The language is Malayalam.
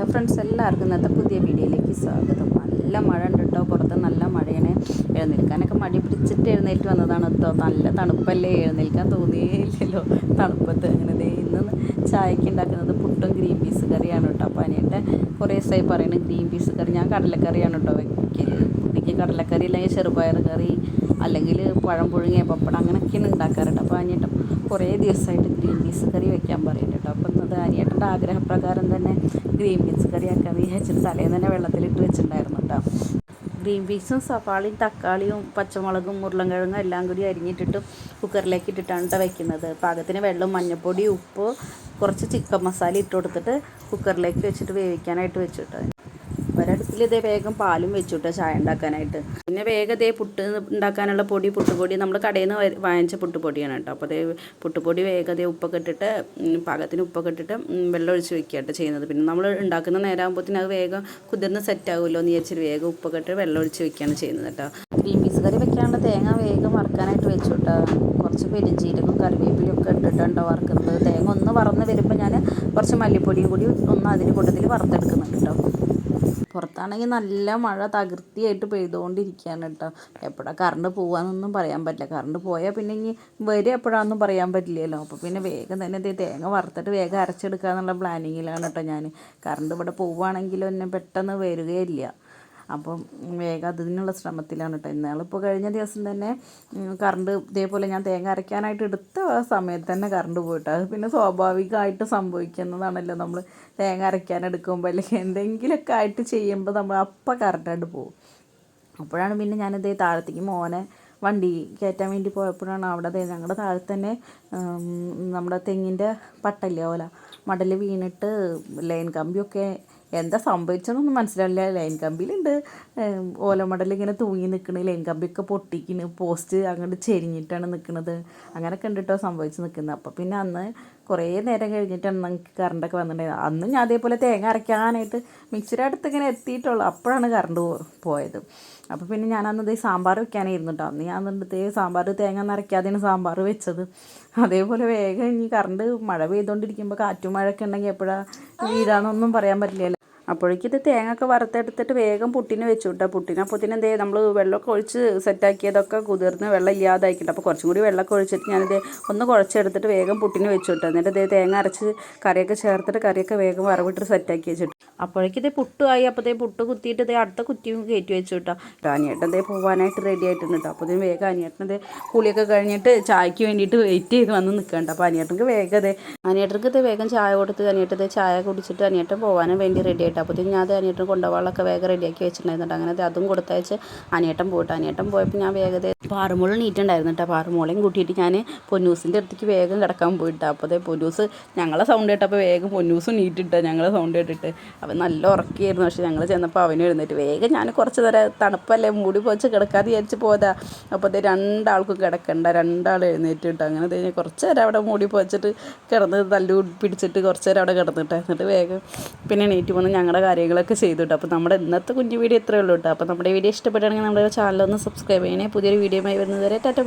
ഹലോ ഫ്രണ്ട്സ് എല്ലാവർക്കും ഇന്നത്തെ പുതിയ വീഡിയോയിലേക്ക് സ്വാഗതം. നല്ല മഴ ഉണ്ട് കേട്ടോ. പുറത്ത് നല്ല മഴയാണ്. എഴുന്നേൽക്കാനൊക്കെ മടി പിടിച്ചിട്ട് എഴുന്നേറ്റ് വന്നതാണ് കേട്ടോ. നല്ല തണുപ്പല്ലേ? എഴുന്നേൽക്കാൻ തോന്നിയില്ലല്ലോ. തണുപ്പത്ത് അങ്ങനെ ഇന്ന് ചായക്ക് ഉണ്ടാക്കുന്നത് പുട്ടും ഗ്രീൻ പീസ് കറിയാണ് കേട്ടോ. അപ്പോൾ അതിനായിട്ട് കുറേ ദിവസമായി പറയുന്നത് ഗ്രീൻ പീസ് കറി. ഞാൻ കടലക്കറിയാണ് കേട്ടോ വെക്കൽ കുട്ടിക്ക് കടലക്കറി അല്ലെങ്കിൽ ചെറുപയർ കറി അല്ലെങ്കിൽ പഴം പുഴുങ്ങിയ പപ്പടം അങ്ങനെയൊക്കെയാണ് ഉണ്ടാക്കാറുണ്ട്. അപ്പോൾ അനിയട്ടം കുറേ ദിവസമായിട്ട് ഗ്രീൻ പീസ് കറി വെക്കാൻ പറയുന്നുണ്ട് കേട്ടോ. ഇന്നത് ആഗ്രഹപ്രകാരം തന്നെ ഗ്രീൻ പീസ് കറിയാക്കാൻ വിചാരിച്ചിട്ട് തലേന്ന് തന്നെ വെള്ളത്തിലിട്ട് വെച്ചിട്ടുണ്ടായിരുന്നു കേട്ടോ. ഗ്രീൻ പീസും സവാളയും തക്കാളിയും പച്ചമുളകും ഉരുളൻകിഴങ്ങും എല്ലാം കൂടി അരിഞ്ഞിട്ടിട്ട് കുക്കറിലേക്ക് ഇട്ടിട്ടാണ് കേട്ടോ വെക്കുന്നത്. പാകത്തിന് വെള്ളം മഞ്ഞൾപ്പൊടി ഉപ്പ് കുറച്ച് ചിക്കൻ മസാല ഇട്ട് കൊടുത്തിട്ട് കുക്കറിലേക്ക് വെച്ചിട്ട് വേവിക്കാനായിട്ട് വെച്ചിട്ട് ഒരടുപ്പിൽ ഇതേ വേഗം പാലും വെച്ചുട്ടോ ചായ ഉണ്ടാക്കാനായിട്ട്. പിന്നെ വേഗം ഇതേ പുട്ട് ഉണ്ടാക്കാനുള്ള പൊടി പുട്ടുപൊടി നമ്മൾ കടയിൽ നിന്ന് വാങ്ങിച്ച പുട്ടുപൊടിയാണ് കേട്ടോ. അപ്പോൾ അതേ പുട്ടുപൊടി വേഗം അതേ ഉപ്പൊക്കെ ഇട്ടിട്ട് പാകത്തിന് ഉപ്പൊക്കെ ഇട്ടിട്ട് വെള്ളം ഒഴിച്ച് വെക്കുക കേട്ടോ ചെയ്യുന്നത്. പിന്നെ നമ്മൾ ഉണ്ടാക്കുന്ന നേരമാകുമ്പോഴത്തേന് അത് വേഗം കുതിർന്ന് സെറ്റ് ആകുമല്ലോ എന്ന് വിചാരിച്ചിട്ട് വേഗം ഉപ്പൊക്കെ ഇട്ട് വെള്ളം ഒഴിച്ച് വെക്കുകയാണ് ചെയ്യുന്നത് കേട്ടോ. ഗ്രീൻ പീസ് കറി വെക്കാനുള്ള തേങ്ങ വേഗം വറുക്കാനായിട്ട് വെച്ചു കേട്ടോ കുറച്ച് പെരിഞ്ചീരകം കറിവേപ്പിലും ഒക്കെ ഇട്ടിട്ടുണ്ടോ വറുക്കുന്നത്. തേങ്ങ ഒന്ന് വറന്ന് വരുമ്പോൾ ഞാൻ കുറച്ച് മല്ലിപ്പൊടിയും കൂടി ഒന്ന് അതിന്റെ കൂട്ടത്തിൽ വറുത്തെടുക്കുന്നുണ്ട് കേട്ടോ. പുറത്താണെങ്കിൽ നല്ല മഴ തകൃതിയായിട്ട് പെയ്തുകൊണ്ടിരിക്കുകയാണ് കേട്ടോ. എപ്പോഴാണ് കറണ്ട് പോകാമെന്നൊന്നും പറയാൻ പറ്റില്ല. കറണ്ട് പോയാൽ പിന്നെ ഇനി വരും എപ്പോഴാണെന്നും പറയാൻ പറ്റില്ലല്ലോ. അപ്പോൾ പിന്നെ വേഗം തന്നെ തേങ്ങ വറുത്തിട്ട് വേഗം അരച്ചെടുക്കുക എന്നുള്ള പ്ലാനിങ്ങിലാണ് കേട്ടോ ഞാൻ കറണ്ട് ഇവിടെ പോവുകയാണെങ്കിലും എന്നെ പെട്ടെന്ന് വരികയില്ല. അപ്പം വേഗം അതിനുള്ള ശ്രമത്തിലാണ് കേട്ടോ ഇന്നാളിപ്പോൾ കഴിഞ്ഞ ദിവസം തന്നെ കറണ്ട് ഇതേപോലെ ഞാൻ തേങ്ങ അരയ്ക്കാനായിട്ട് എടുത്ത സമയത്ത് തന്നെ കറണ്ട് പോയിട്ട്. അത് പിന്നെ സ്വാഭാവികമായിട്ട് സംഭവിക്കുന്നതാണല്ലോ നമ്മൾ തേങ്ങ അരയ്ക്കാൻ എടുക്കുമ്പോൾ അല്ലെങ്കിൽ എന്തെങ്കിലുമൊക്കെ ആയിട്ട് ചെയ്യുമ്പോൾ നമ്മൾ അപ്പം കറണ്ടായിട്ട് പോകും. അപ്പോഴാണ് പിന്നെ ഞാനിത് താഴത്തേക്ക് മോനെ വണ്ടി കയറ്റാൻ വേണ്ടി പോയപ്പോഴാണ് അവിടെ ഞങ്ങളുടെ താഴെ തന്നെ നമ്മുടെ തെങ്ങിന്റെ പട്ടല്ലേ ഓല മടൽ വീണിട്ട് ലൈൻ കമ്പിയൊക്കെ എന്താ സംഭവിച്ചതെന്നൊന്നും മനസ്സിലാവില്ല. ലൈൻ കമ്പിയിലുണ്ട്. ഓലമടൽ ഇങ്ങനെ തൂങ്ങി നിൽക്കണ ലൈൻ കമ്പിയൊക്കെ പൊട്ടിക്കണ്. പോസ്റ്റ് അങ്ങോട്ട് ചെരിഞ്ഞിട്ടാണ് നിൽക്കുന്നത് അങ്ങനെ കണ്ടിട്ടോ സംഭവിച്ച് നിൽക്കുന്നത് അപ്പോൾ പിന്നെ അന്ന് കുറേ നേരം കഴിഞ്ഞിട്ടാണ് നമുക്ക് കറണ്ടൊക്കെ വന്നിട്ടുണ്ടായത്. അന്ന് ഞാൻ അതേപോലെ തേങ്ങ അരയ്ക്കാനായിട്ട് മിക്സിയുടെ അടുത്ത് ഇങ്ങനെ എത്തിയിട്ടുള്ളൂ. അപ്പോഴാണ് കറണ്ട് പോയത്. അപ്പോൾ പിന്നെ ഞാൻ അന്ന് ഇതേ സാമ്പാർ വെക്കാനായിരുന്നു കേട്ടോ അന്ന് ഞാൻ എന്നിട്ട് ഇതേ സാമ്പാർ തേങ്ങ നിറയ്ക്കാതെയാണ് സാമ്പാർ വെച്ചത്. അതേപോലെ വേഗം ഇനി കറണ്ട് മഴ പെയ്തുകൊണ്ടിരിക്കുമ്പോൾ കാറ്റും മഴയൊക്കെ ഉണ്ടെങ്കിൽ എപ്പോഴാണ് വീഴാന്നൊന്നും പറയാൻ പറ്റില്ലല്ലോ. അപ്പോഴേക്കും ഇത് തേങ്ങ ഒക്കെ വറുത്തെടുത്തിട്ട് വേഗം പുട്ടിന് വെച്ചു കേട്ടോ പുട്ടിന് അപ്പോഴത്തേനും എന്തേ നമ്മൾ വെള്ളമൊക്കെ ഒഴിച്ച് സെറ്റാക്കിയതൊക്കെ കുതിർന്ന് വെള്ളം ഇല്ലാതാക്കിയിട്ട് അപ്പോൾ കുറച്ചും കൂടി വെള്ളമൊക്കെ ഒഴിച്ചിട്ട് ഞാനിത് ഒന്ന് കുഴച്ചെടുത്തിട്ട് വേഗം പുട്ടിന് വെച്ചു കേട്ടോ എന്നിട്ട് ഇതേ തേങ്ങ അരച്ച് കറിയൊക്കെ ചേർത്തിട്ട് കറിയൊക്കെ വേഗം വറവിട്ട് സെറ്റാക്കി വെച്ചിട്ട്. അപ്പോഴേക്കും ഇതേ പുട്ടുമായി അപ്പോഴത്തേ പുട്ട് കുത്തിയിട്ട് ഇതേ അടുത്ത കുറ്റിയും കയറ്റി വെച്ചു കേട്ടോ അനിയേട്ടൻ ഇതേ പോകാനായിട്ട് റെഡി ആയിട്ടുണ്ട് കേട്ടോ അപ്പോൾ ഇതിന് വേഗം അനിയേട്ടൻ ഇതേ കുളിയൊക്കെ കഴിഞ്ഞിട്ട് ചായക്ക് വേണ്ടിയിട്ട് വെയിറ്റ് ചെയ്ത് വന്ന് നിൽക്കണ്ട. അപ്പോൾ അനിയേട്ടൻക്ക് വേഗം അതെ അനിയേട്ടർക്ക് ഇത് വേഗം ചായ കൊടുത്ത് അനിയേട്ടൻ ഇതേ ചായ കുടിച്ചിട്ട് അനിയേട്ടൻ പോകാനും വേണ്ടി റെഡി ആയിട്ട്. അപ്പോഴത്തേക്കും ഞാൻ അത് അനിയട്ടൻ കൊണ്ടുപോകാനുള്ളൊക്കെ വേഗം റെഡിയാക്കി വെച്ചിട്ടുണ്ടായിരുന്നു അങ്ങനെ അതും കൊടുത്തയച്ച് അനിയട്ടൻ പോയിട്ട് അനിയട്ടൻ പോയപ്പോൾ ഞാൻ വേഗം പാറുമോളും നീറ്റുണ്ടായിരുന്നു കേട്ടോ. പാറുമോളെയും കൂട്ടിയിട്ട് ഞാൻ പൊന്നൂസിന്റെ അടുത്തേക്ക് വേഗം കിടക്കാൻ പോയിട്ടാ. അപ്പോൾ അതേ പൊന്നൂസ് ഞങ്ങളെ സൗണ്ട് കേട്ടപ്പോൾ വേഗം പൊന്നൂസ് നീറ്റിട്ടാ ഞങ്ങളെ സൗണ്ട് കേട്ടിട്ട്. അവൻ നല്ല ഉറക്കിയായിരുന്നു. പക്ഷേ ഞങ്ങൾ ചെന്നപ്പോൾ അവനും എഴുന്നേറ്റ്. വേഗം ഞാൻ കുറച്ച് നേരം തണുപ്പല്ലേ മൂടി പോച്ച് കിടക്കാതെ വിചാരിച്ച് പോയതാ. അപ്പോൾ അതേ രണ്ടാൾക്കും കിടക്കണ്ട രണ്ടാൾ എഴുന്നേറ്റിട്ട് കിട്ടും. അങ്ങനെ കഴിഞ്ഞാൽ കുറച്ച് നേരം അവിടെ മൂടി പോച്ചിട്ട് കിടന്ന് തല്ലു പിടിച്ചിട്ട് കുറച്ച് നേരം അവിടെ കിടന്നിട്ട്. എന്നിട്ട് വേഗം പിന്നെ എണീറ്റ് വന്ന് ഞങ്ങളുടെ കാര്യങ്ങളൊക്കെ ചെയ്തു കേട്ടോ അപ്പോൾ നമ്മുടെ ഇന്നത്തെ കുഞ്ഞു വീഡിയോ ഇത്രയേ ഉള്ളൂ കേട്ടോ അപ്പോൾ നമ്മുടെ വീഡിയോ ഇഷ്ടപ്പെടുകയാണെങ്കിൽ നമ്മുടെ ചാനലൊന്ന് സബ്സ്ക്രൈബ് ചെയ്യണേ. പുതിയൊരു വീഡിയോയുമായി വരുന്നത് വരെ ടാറ്റ